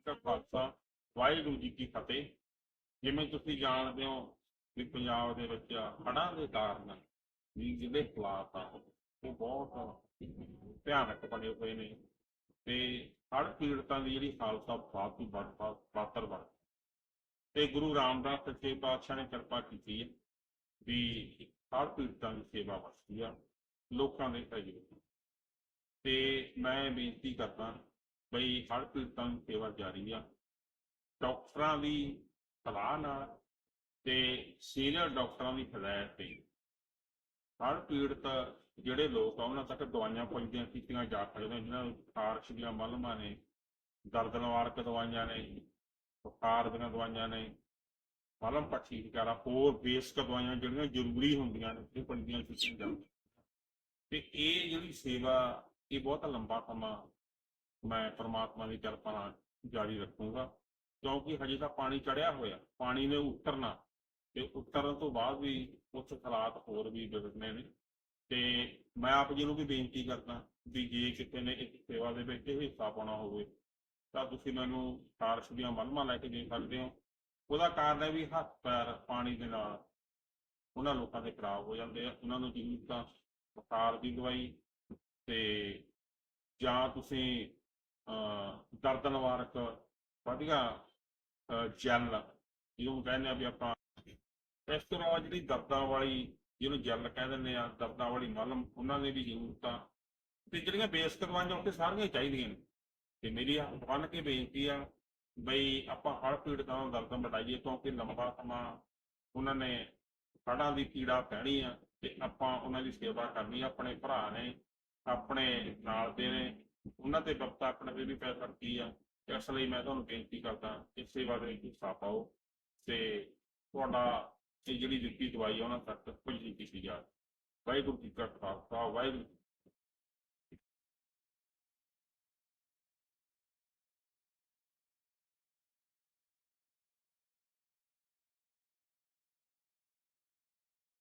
ਜੀ ਕਾ ਖਾਲਸਾ, ਵਾਹਿਗੁਰੂ ਜੀ ਕੀ ਫਤਿਹ। ਜਿਵੇਂ ਤੁਸੀਂ ਜਾਣਦੇ ਹੋ ਵੀ ਪੰਜਾਬ ਦੇ ਵਿੱਚ ਹੜ੍ਹਾਂ ਦੇ ਕਾਰਨ ਵੀ ਜਿਹੜੇ ਹਾਲਾਤ ਆ, ਉਹ ਬਹੁਤ ਭਿਆਨਕ ਬਣੇ ਹੋਏ ਨੇ ਤੇ ਹੜ੍ਹ ਪੀੜਤਾਂ ਦੀ ਜਿਹੜੀ ਖਾਲਸਾ ਆ ਬਹੁਤ ਹੀ ਬਦ- ਬਾਤਰ ਬਣ ਤੇ ਗੁਰੂ ਰਾਮਦਾਸ ਸੱਚੇ ਪਾਤਸ਼ਾਹ ਨੇ ਕਿਰਪਾ ਕੀਤੀ ਹੈ ਵੀ ਹਰ ਪੀੜਤਾਂ ਦੀ ਸੇਵਾ ਵਸਦੀ ਆ, ਲੋਕਾਂ ਦੇ ਸਹਿਯੋਗ ਤੇ ਮੈਂ ਬੇਨਤੀ ਕਰਦਾ ਬਈ ਹਰ ਪੀੜਤਾਂ ਦੀ ਸੇਵਾ ਜਾਰੀ ਆ। ਡਾਕਟਰਾਂ ਦੀ ਸਲਾਹ ਨਾਲ ਤੇ ਸੀਨੀਅਰ ਡਾਕਟਰਾਂ ਦੀ ਹਦਾਇਤ ਤੇ। ਹੜ੍ਹ ਪੀੜਤ ਜਿਹੜੇ ਲੋਕ ਆ, ਉਹਨਾਂ ਤੱਕ ਦਵਾਈਆਂ ਪਹੁੰਚਦੀਆਂ, ਕੀਤੀਆਂ ਜਾ ਸਕਦੀਆਂ, ਜਿਨ੍ਹਾਂ ਨੂੰ ਖਾਰਸ਼ ਦੀਆਂ ਮਲਮਾਂ ਨੇ, ਦਰਦ ਨਿਵਾਰਕ ਦਵਾਈਆਂ ਨੇ, ਬੁਖਾਰ ਦੀਆਂ ਦਵਾਈਆਂ ਨੇ ਮਲਮ ਪੱਟੀ ਵਗੈਰਾ, ਹੋਰ ਬੇਸਿਕ ਦਵਾਈਆਂ ਜਿਹੜੀਆਂ ਜ਼ਰੂਰੀ ਹੁੰਦੀਆਂ ਨੇ, ਇਹ ਪਹੁੰਚਦੀਆਂ ਕੀਤੀਆਂ ਜਾਂਦੀਆਂ ਤੇ ਇਹ ਜਿਹੜੀ ਸੇਵਾ, ਇਹ ਬਹੁਤ ਲੰਬਾ ਸਮਾਂ ਮੈਂ ਪ੍ਰਮਾਤਮਾ ਦੀ ਕਿਰਪਾ ਨਾਲ ਜਾਰੀ ਰੱਖੂੰਗਾ। ਕਿਉਂਕਿ ਹਜੇ ਤਾਂ ਪਾਣੀ ਚੜਿਆ ਹੋਇਆ, ਪਾਣੀ ਨੇ ਉਤਰਨਾ। ਤੇ ਉਤਰਨ ਤੋਂ ਬਾਅਦ ਵੀ ਕੁਝ ਹਾਲਾਤ ਹੋਰ ਵੀ ਵਿਗੜਨੇ ਨੇ। ਤੇ ਮੈਂ ਆਪ ਜੀ ਨੂੰ ਵੀ ਬੇਨਤੀ ਕਰਦਾ ਵੀ ਜੇ ਕਿਸੇ ਨੇ ਇਸ ਸੇਵਾ ਦੇ ਵਿੱਚ ਹਿੱਸਾ ਪਾਉਣਾ ਹੋਵੇ, ਤਾਂ ਤੁਸੀਂ ਮੈਨੂੰ ਖਾਰਸ਼ ਦੀਆਂ ਮਲਮਾਂ ਲੈ ਕੇ ਦੇ ਸਕਦੇ ਹੋ। ਉਹਦਾ ਕਾਰਨ ਹੈ ਵੀ ਹੱਥ ਪੈਰ ਪਾਣੀ ਦੇ ਨਾਲ ਉਹਨਾਂ ਲੋਕਾਂ ਦੇ ਖਰਾਬ ਹੋ ਜਾਂਦੇ ਆ। ਉਹਨਾਂ ਨੂੰ ਜ਼ਰੂਰ ਤਾਂ ਬੁਖਾਰ ਦੀ ਦਵਾਈ ਤੇ ਜਾਂ ਤੁਸੀਂ ਦਰਦ ਨਿਵਾਰਕ ਵਧੀਆ ਜੈਲ ਜਿਹਨੂੰ ਕਹਿੰਦੇ ਆ ਵੀ ਆਪਾਂ ਇਸ ਤੋਂ ਇਲਾਵਾ ਜਿਹੜੀ ਦਰਦਾਂ ਵਾਲੀ ਜਿਹਨੂੰ ਜੈਲ ਕਹਿ ਦਿੰਦੇ ਆ ਦਰਦਾਂ ਵਾਲੀ ਮਲਮ ਉਹਨਾਂ ਦੀ ਵੀ ਜ਼ਰੂਰਤ ਤੇ ਜਿਹੜੀਆਂ ਬੇਸਿਕ ਦਵਾਈਆਂ ਉੱਥੇ ਸਾਰੀਆਂ ਚਾਹੀਦੀਆਂ ਨੇ ਤੇ ਮੇਰੀ ਹੱਥ ਬੰਨ ਕੇ ਬੇਨਤੀ ਆ ਬਈ ਆਪਾਂ ਹਰ ਪੀੜਤਾਂ ਨੂੰ ਦਰਦ ਮਿਟਾਈਏ ਕਿਉਂਕਿ ਲੰਬਾ ਸਮਾਂ ਉਹਨਾਂ ਨੇ ਹੜਾਂ ਦੀ ਪੀੜਾ ਪੈਣੀ ਆ ਤੇ ਆਪਾਂ ਉਹਨਾਂ ਦੀ ਸੇਵਾ ਕਰਨੀ ਆਪਣੇ ਭਰਾ ਨੇ ਆਪਣੇ ਨਾਲ ਦੇ ਨੇ ਉਹਨਾਂ ਤੇ ਵਕਤ ਆਪਣੇ ਤੇ ਵੀ ਪੈ ਸਕਦੀ ਆ। ਇਸ ਲਈ ਮੈਂ ਤੁਹਾਨੂੰ ਬੇਨਤੀ ਕਰਦਾ, ਇਸ ਸੇਵਾ ਦੇ ਵਿੱਚ ਹਿੱਸਾ ਪਾਓ ਤੇ ਤੁਹਾਡਾ ਇਹ ਜਿਹੜੀ ਦਿੱਤੀ ਦਵਾਈ ਆ, ਉਹਨਾਂ ਤੱਕ ਪਹੁੰਚੀ ਕੀਤੀ ਜਾ ਵਾਹਿਗੁਰੂ ਜੀ ਕਾ ਖਾਲਸਾ, ਵਾਹਿਗੁਰੂ